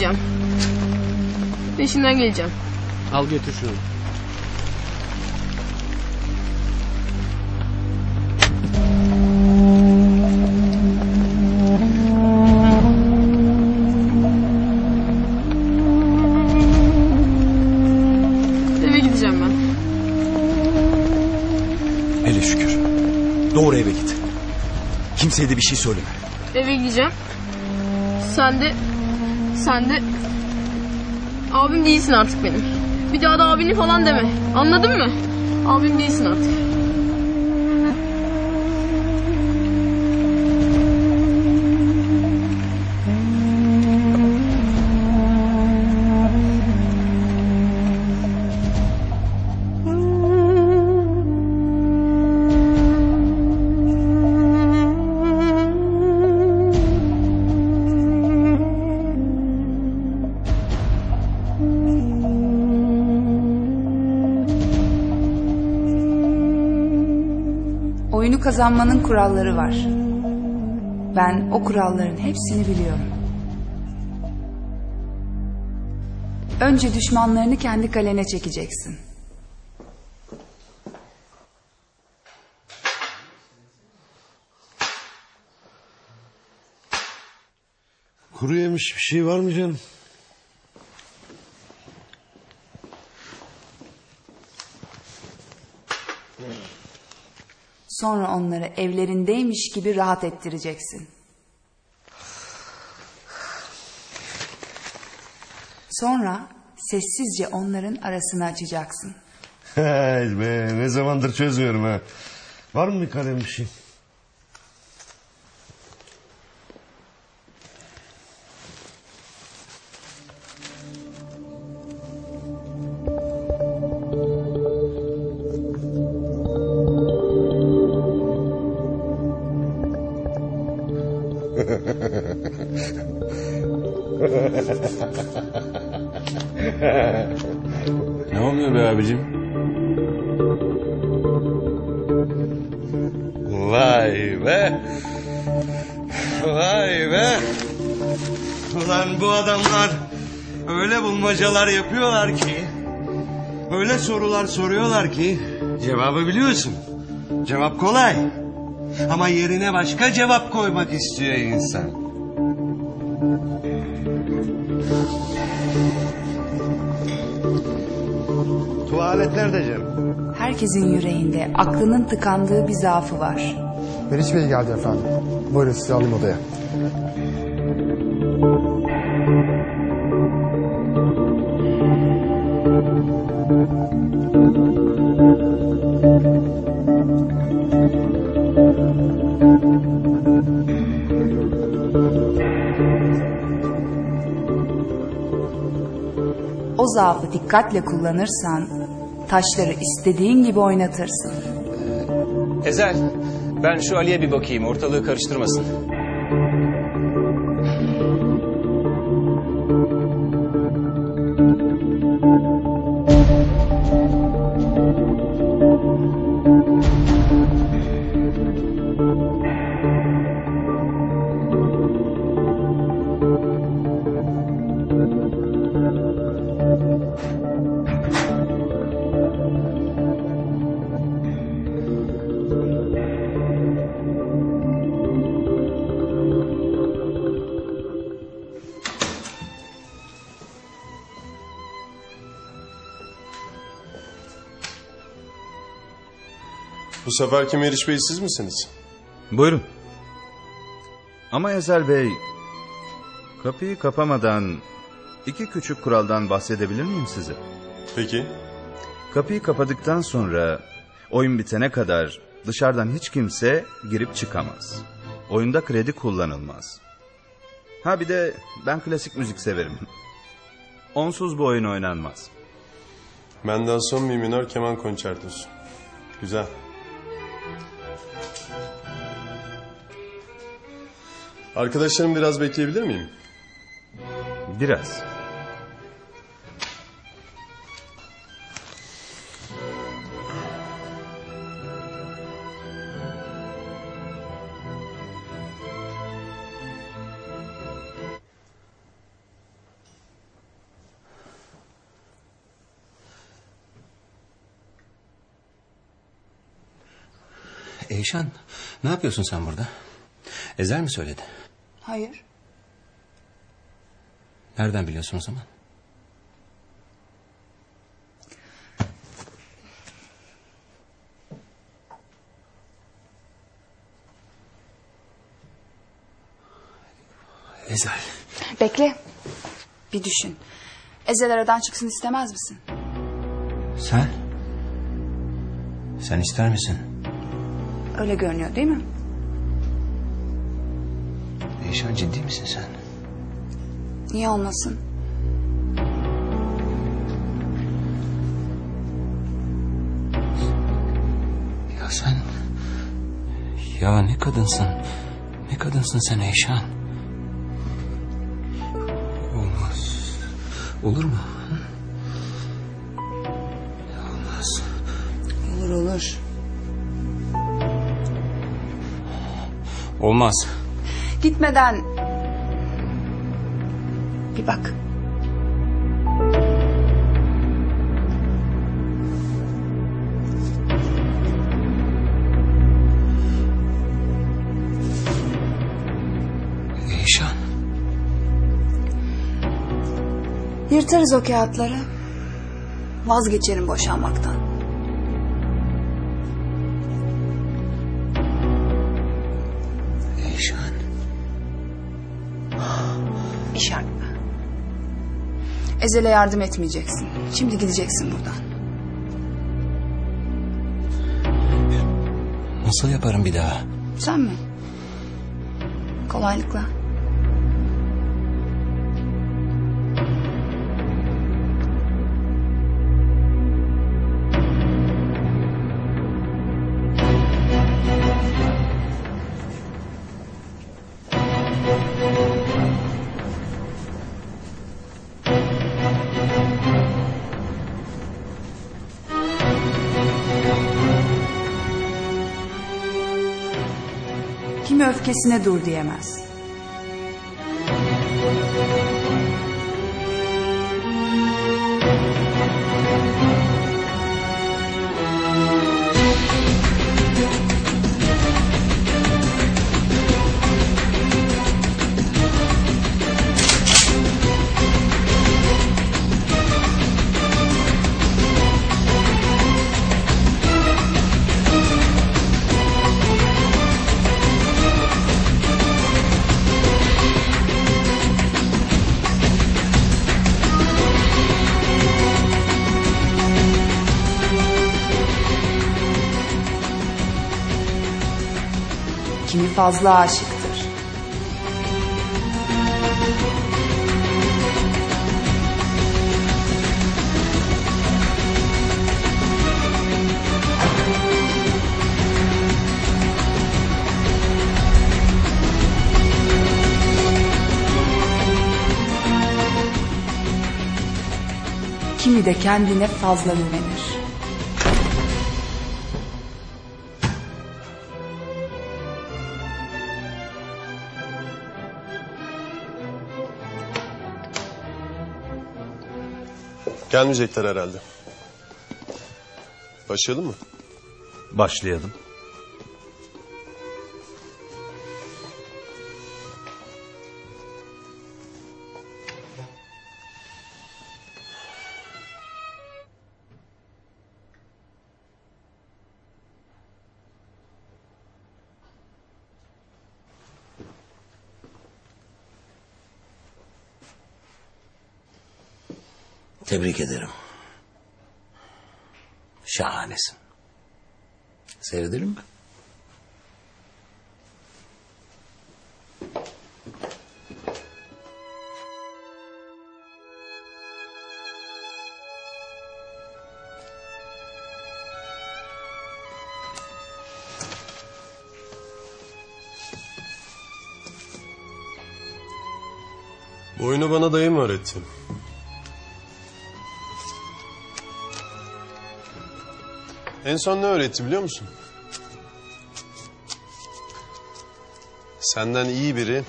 gideceğim. Peşinden geleceğim. Al götür şunu. Eve gideceğim ben. Hele şükür. Doğru eve git. Kimseye de bir şey söyleme. Eve gideceğim. Sen de... Sen de... Abim değilsin artık benim. Bir daha da abini falan deme. Anladın mı? Abim değilsin artık. Kazanmanın kuralları var. Ben o kuralların hepsini biliyorum. Önce düşmanlarını kendi kalene çekeceksin. Kuru yemiş bir şey var mı canım? Sonra onları evlerindeymiş gibi rahat ettireceksin. Sonra sessizce onların arasını açacaksın. Hey be ne zamandır çözmüyorum ha. Var mı bir kalem bir şey? Ne oluyor be abicim? Vay be. Vay be. Ulan bu adamlar öyle bulmacalar yapıyorlar ki. Öyle sorular soruyorlar ki. Cevabı biliyorsun. Cevap kolay. Ama yerine başka cevap koymak istiyor insan. Tuvalet nerede canım? Herkesin yüreğinde aklının tıkandığı bir zaafı var. Meriç Bey geldi efendim. Buyurun sizi alayım odaya. Zaafı dikkatle kullanırsan taşları istediğin gibi oynatırsın. Ezel, ben şu Ali'ye bir bakayım, ortalığı karıştırmasın. Seferki Meriç Bey siz misiniz? Buyurun. Ama Ezel Bey, kapıyı kapamadan iki küçük kuraldan bahsedebilir miyim size? Peki. Kapıyı kapadıktan sonra oyun bitene kadar dışarıdan hiç kimse girip çıkamaz. Oyunda kredi kullanılmaz. Ha bir de ben klasik müzik severim. Onsuz bu oyun oynanmaz. Mendelssohn Mi minör keman konçertosu. Güzel. Arkadaşlarım biraz bekleyebilir miyim? Biraz. Eyşan, ne yapıyorsun sen burada? Ezel mi söyledi? Hayır. Nereden biliyorsun o zaman? Ezel. Bekle. Bir düşün. Ezel aradan çıksın istemez misin? Sen? Sen ister misin? Öyle görünüyor değil mi? Eyşan ciddi misin sen? Niye olmasın? Ya sen... Ya ne kadınsın? Ne kadınsın sen Eyşan? Olmaz. Olur mu? Olmaz. Olur olur. Olmaz. Gitmeden... Bir bak. Eyşan. Yırtarız o kağıtları. Vazgeçerim boşanmaktan. Bir şartla. Ezel'e yardım etmeyeceksin. Şimdi gideceksin buradan. Nasıl yaparım bir daha? Sen mi? Kolaylıkla. Kimi öfkesine dur diyemez. Fazla aşıktır. Kimi de kendine fazla güvenir. Gelmeyecekler herhalde. Başlayalım mı? Başlayalım. Tebrik ederim. Şahanesin. Seyredelim mi? Bu oyunu bana dayım öğretti. En son ne öğretti biliyor musun? Senden iyi biri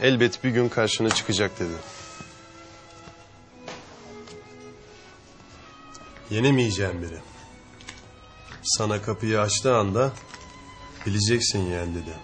elbet bir gün karşına çıkacak dedi. Yenemeyeceğim biri. Sana kapıyı açtığı anda bileceksin yeğen dedi.